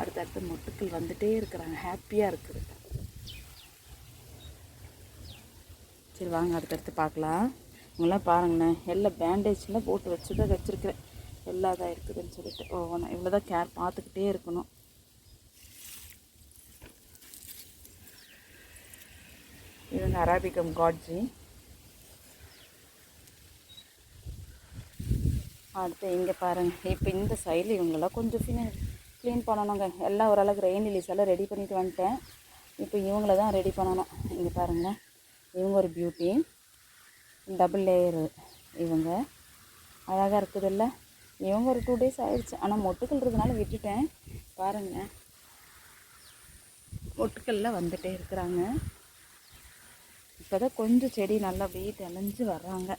அடுத்தடுத்து மொட்டுக்கள் வந்துட்டே இருக்கிறாங்க. ஹாப்பியாக இருக்குது. சரி வாங்க அடுத்தடுத்து பார்க்கலாம். இவங்களாம் பாருங்கண்ணே எல்லாம் பேண்டேஜ்லாம் போட்டு வச்சு தான் வச்சுருக்கிறேன். எல்லா இதாக இருக்குதுன்னு சொல்லிட்டு. ஒவ்வொன்றா இவ்வளோ தான் கேர் பார்த்துக்கிட்டே இருக்கணும். இது வந்து அராபிகம் காட்ஜி அடுத்து இங்கே பாருங்கள் இப்போ இந்த சைடில் இவங்களாம் கொஞ்சம் ஃபினிஷ் க்ளீன் பண்ணணுங்க. எல்லாம் ஓரளவுக்கு ரெயின் ரிலீஸ் எல்லாம் ரெடி பண்ணிட்டு வந்துட்டேன். இப்போ இவங்கள தான் ரெடி பண்ணணும். இங்கே பாருங்கள் இவங்க ஒரு பியூட்டி டபுள் லேயரு இவங்க. அழகாக இருக்குதுல்ல? இவங்க ஒரு டூ டேஸ் ஆயிடுச்சு. ஆனால் மொட்டுக்கள் இருக்கிறதுனால விட்டுட்டேன். பாருங்க. மொட்டுக்கள்லாம் வந்துட்டே இருக்கிறாங்க. இப்போ தான் கொஞ்சம் செடி நல்லா அப்படியே தெளிஞ்சு வர்றாங்க.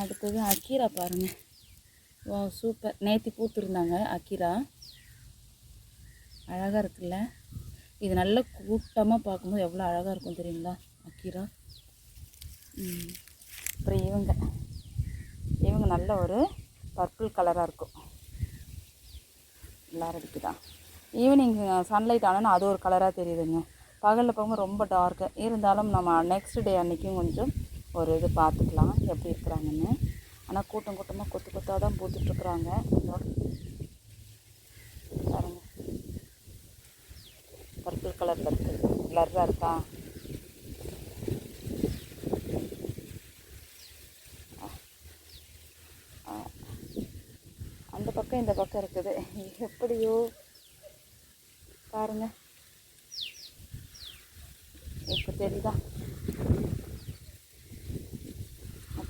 அடுத்தது அக்கீரா பாருங்கள் ஓ சூப்பர். நேத்தி பூத்துருந்தாங்க அக்கிரா அழகாக இருக்குல்ல? இது நல்ல கூட்டமாக பார்க்கும்போது எவ்வளோ அழகாக இருக்கும் தெரியுங்களா அக்கிரா ம். அப்புறம் இவங்க. இவங்க நல்ல ஒரு பர்பிள் கலராக இருக்கும். எல்லாரும் அடிக்குதா? ஈவினிங் சன்லைட் ஆனால் அது ஒரு கலராக தெரியுதுங்க. பகலில் போகும்போது ரொம்ப டார்க்கு இருந்தாலும் நம்ம நெக்ஸ்ட் டே அன்றைக்கும் கொஞ்சம் ஒரு இது பார்த்துக்கலாம். எப்படி இருக்கிறாங்கன்னு. ஆனால் கூட்டம் கூட்டமாக கொத்து கொத்தாக தான் போட்டுட்ருக்குறாங்க பாருங்க. பர்பிள் கலரில் இருக்குது பிளர்ராக இருக்கா? அந்த பக்கம் இந்த பக்கம் இருக்குது. எப்படியோ? பாருங்க. இப்போ தெரியுதா?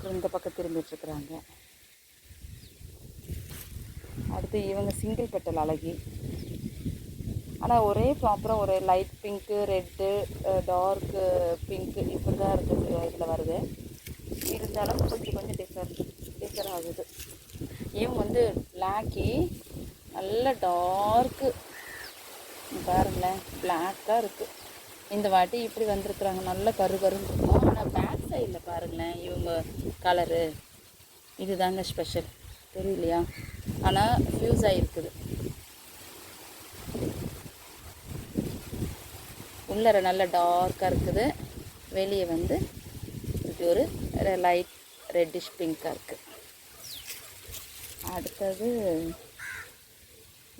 அப்புறம் இந்த பக்கம் திரும்பிட்டு இருக்கிறாங்க அடுத்து இவங்க சிங்கிள் பெட்டல் அழகி. ஆனால் ஒரே ப்ராப்பராக ஒரு light pink red dark pink இப்படி தான் இருக்குது இதில் வருது. இருந்தாலும் கொஞ்சம் கொஞ்சம் டிஃபர் டிஃபர் ஆகுது. இவங்க வந்து பிளாக்கி நல்ல டார்க்கு பாருங்களேன் பிளாக்காக இருக்குது இந்த வாட்டி இப்படி வந்திருக்குறாங்க. நல்ல கரு கருன்னு சைடில் பாருங்களேன் இவங்க கலரு இதுதாங்க ஸ்பெஷல் தெரியலையா? ஆனால் ஃப்யூஸ் ஆகிருக்குது உள்ளர நல்ல டார்க்காக இருக்குது. வெளியே வந்து இப்படி ஒரு லைட் ரெட்டிஷ் பிங்காக இருக்குது அடுத்தது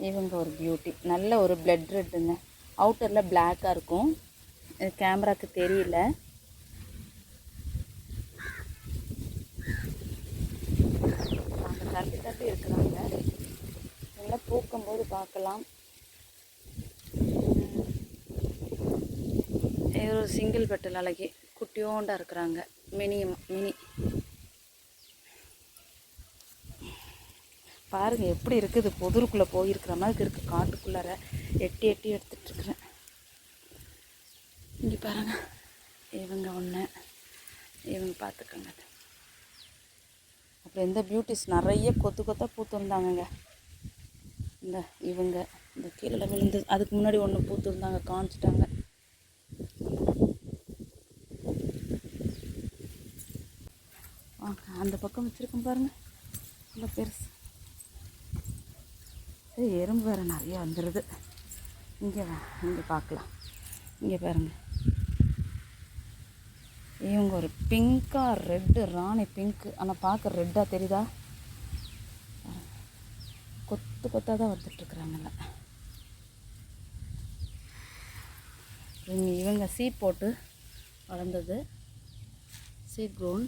இவங்க ஒரு பியூட்டி நல்ல ஒரு பிளட் ரெட்டுங்க அவுட்டரில் பிளாக்காக இருக்கும். கேமராக்கு தெரியல அவங்க தப்பி தப்பி இருக்கிறாங்க நல்லா பூக்கும்போது பார்க்கலாம். இது ஒரு சிங்கிள் பெட்டல் அழகி குட்டியோண்டா இருக்கிறாங்க. Mini mini. பாருங்க எப்படி இருக்குது? புதருக்குள்ளே போயிருக்கிற மாதிரி இருக்குது காட்டுக்குள்ளார எட்டி எட்டி எடுத்துட்ருக்குறேன் இங்கே பாருங்க. இவங்க ஒன்று இவங்க பார்த்துக்கோங்க அப்புறம் எந்த பியூட்டிஸ் நிறைய கொத்து கொத்தாக பூத்துருந்தாங்கங்க இந்த இவங்க இந்த கீழே விழுந்து அதுக்கு முன்னாடி ஒன்று பூத்துருந்தாங்க காமிச்சிட்டாங்க அந்த பக்கம் வச்சுருக்கோம் பாருங்கள் நல்லா பெருசு. ஏய், எறும்பு வேறு நிறைய வந்துடுது இங்கே இங்கே பார்க்கலாம் இங்கே பாருங்க. இவங்க ஒரு பிங்க்காக ரெட்டு ராணி பிங்க்கு ஆனால் பார்க்க ரெட்டாக தெரியுதா? கொத்து கொத்தாக தான் வந்துட்டுருக்குறாங்கல்ல இவங்க இவங்க சீட் போட்டு வளர்ந்தது. சீட் க்ரோன்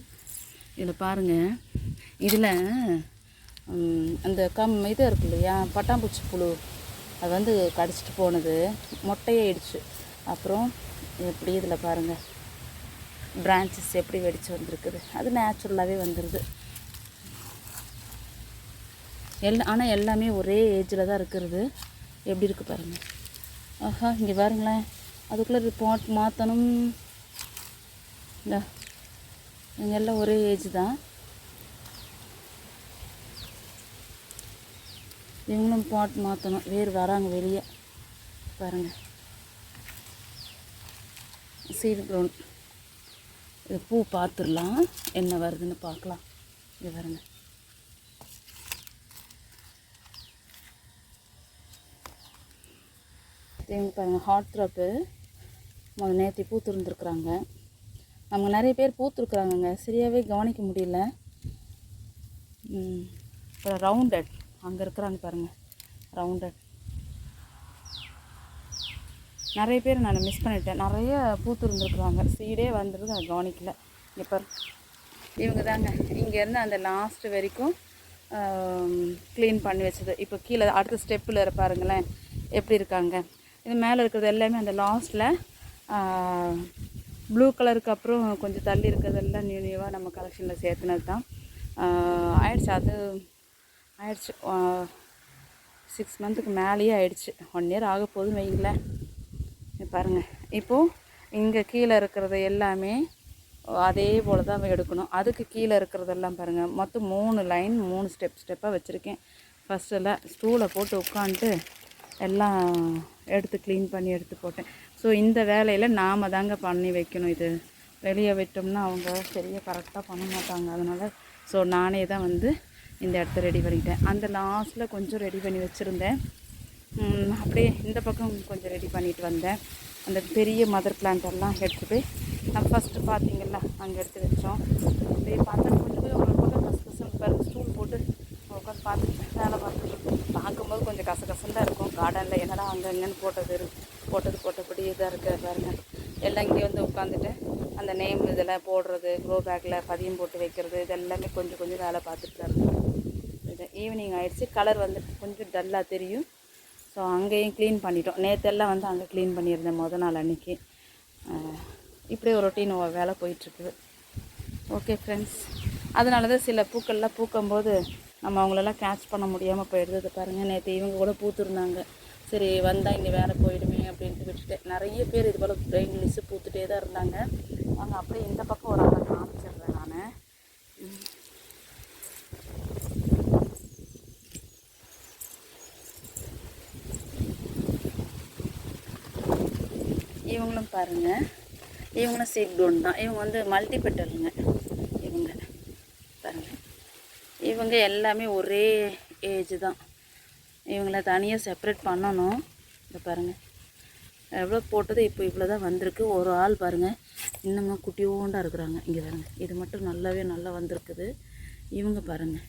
இதில் பாருங்கள் இதில் அந்த கம் இது இருக்கு இல்லையா? பட்டாம்பூச்சி புழு. அது வந்து கடிச்சிட்டு போனது. மொட்டையாயிடுச்சு அப்புறம் எப்படி இதில் பாருங்கள் பிரான்ச்சஸ் எப்படி வெடிச்சு வந்திருக்குது. அது நேச்சுரலாகவே வந்துடுது எல் ஆனால் எல்லாமே ஒரே ஏஜில் தான் இருக்கிறது. எப்படி இருக்குது பாருங்கள் ஆஹா இங்கே பாருங்களேன். அதுக்குள்ளே ரிப்போர்ட் மாற்றணும் இல்லை இங்கே எல்லாம் ஒரே ஏஜ் தான். இவங்களும் பாட் மாற்றணும் வேறு வராங்க வெளியே. பாருங்கள் சீடு க்ரௌண்ட் இது பூ பார்த்துடலாம். என்ன வருதுன்னு பார்க்கலாம். இது பாருங்கள் இவங்க பாருங்கள் ஹார்ட் த்ராப்பு முதல் நேற்று பூத்துருந்துருக்குறாங்க. அவங்க நிறைய பேர் பூத்துருக்குறாங்கங்க. சரியாகவே கவனிக்க முடியல. அப்புறம் ரவுண்டட் அங்கே இருக்கிறாங்க பாருங்கள் ரவுண்டட் நிறைய பேர் நான் மிஸ் பண்ணிட்டேன். நிறைய பூத்துருந்துருக்குறாங்க. சீடே வந்துருது நான் கவனிக்கல. இப்போ இவங்க தாங்க இங்கேருந்து அந்த லாஸ்ட் வரைக்கும் க்ளீன் பண்ணி வச்சது. இப்போ கீழே அடுத்த ஸ்டெப்பில் பாருங்களேன். எப்படி இருக்காங்க? இது மேலே இருக்கிறது எல்லாமே அந்த லாஸ்ட்டில் ப்ளூ கலருக்கு அப்புறம் கொஞ்சம் தள்ளி இருக்கிறதெல்லாம் நியூ நியூவாக நம்ம கலெக்ஷனில் சேர்த்துனது தான் ஆயிடுச்சு அது ஆயிடுச்சு. சிக்ஸ் மந்த்துக்கு மேலேயே ஆயிடுச்சு. ஒன் இயர் ஆக போதும் வைங்களேன். பாருங்கள் இப்போது இங்கே கீழே இருக்கிறது எல்லாமே அதே போல் தான் எடுக்கணும். அதுக்கு கீழே இருக்கிறதெல்லாம் பாருங்கள் மொத்தம் மூணு லைன் மூணு ஸ்டெப் ஸ்டெப்பாக வச்சுருக்கேன். ஃபஸ்ட்டில் ஸ்டூலை போட்டு உட்காந்துட்டு எல்லாம் எடுத்து க்ளீன் பண்ணி எடுத்து போட்டேன். ஸோ இந்த வேலையில் நாம் தாங்க பண்ணி வைக்கணும் இது. வெளியே விட்டோம்னா அவங்க சரியாக கரெக்டாக பண்ண மாட்டாங்க. அதனால் ஸோ நானே தான் வந்து இந்த இடத்த ரெடி பண்ணிட்டேன் அந்த லாஸ்ட்டில் கொஞ்சம் ரெடி பண்ணி வச்சுருந்தேன். அப்படியே இந்த பக்கம் கொஞ்சம் ரெடி பண்ணிட்டு வந்தேன். அந்த பெரிய மதர் பிளான்ட் எல்லாம் எடுத்து போய் நான் ஃபஸ்ட்டு பார்த்தீங்கல்ல அங்கே எடுத்து வச்சோம். அப்படியே பார்த்து கொஞ்சம் கொஞ்சம் ஒரு பக்கம் கச கசன்னு பாருங்க ஸ்டூல் போட்டு உட்காந்து பார்த்துட்டு வேலை பார்த்துட்டு பார்க்கும்போது கொஞ்சம் கசகசன்னு இல்லை என்னடா அங்கே அங்கேன்னு போட்டது போட்டது போட்டபடி இதாக இருக்க பாருங்க எல்லாம் இங்கே வந்து உட்காந்துட்டு அந்த நேம் இதெல்லாம் போடுறது க்ரோ பேக்கில் பதியம் போட்டு வைக்கிறது இது எல்லாமே கொஞ்சம் கொஞ்சம் வேலை பார்த்துட்டு தான் இது ஈவினிங் ஆகிடுச்சு கலர் வந்து கொஞ்சம் டல்லாக தெரியும். ஸோ அங்கேயும் க்ளீன் பண்ணிட்டோம். நேற்றெல்லாம் வந்து அங்கே க்ளீன் பண்ணியிருந்தேன் முத நாள் அன்றைக்கி இப்படியே ஒரு ரொட்டீன் வேலை போயிட்டுருக்குது. ஓகே ஃப்ரெண்ட்ஸ் அதனால தான் சில பூக்கள்லாம் பூக்கும்போது நம்ம அவங்களெல்லாம் கேட்ச் பண்ண முடியாமல் போயிடுது. பாருங்கள் நேற்று இவங்க கூட பூத்துருந்தாங்க. சரி வந்தால் இங்கே வேலை போயிடுமே அப்படின்ட்டு விட்டுட்டேன் நிறைய பேர் இது போல் பிரெயின் மிஸ்ஸு பூத்துட்டே தான் இருந்தாங்க. அவங்க அப்படியே இந்த பக்கம் ஒரு ஆளை காமிச்சிடுறேன் நான். இவங்களும் பாருங்கள் இவங்களும் சீட் டோன் தான். இவங்க வந்து மல்டி பெட்டலுங்க இவங்க. பாருங்கள் இவங்க எல்லாமே ஒரே ஏஜ் தான். இவங்கள தனியாக செப்பரேட் பண்ணணும். இந்த பாருங்கள் எவ்வளோ போட்டது இப்போ இவ்வளோ தான் வந்திருக்கு. ஒரு ஆள் பாருங்கள் இன்னமும் குட்டியோண்டா இருக்கிறாங்க. இங்கே பாருங்கள் இது மட்டும் நல்லாவே நல்லா வந்திருக்குது. இவங்க பாருங்கள்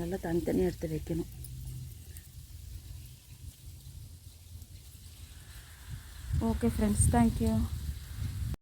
நல்லா தனித்தனியாக எடுத்து வைக்கணும். Okay friends thank you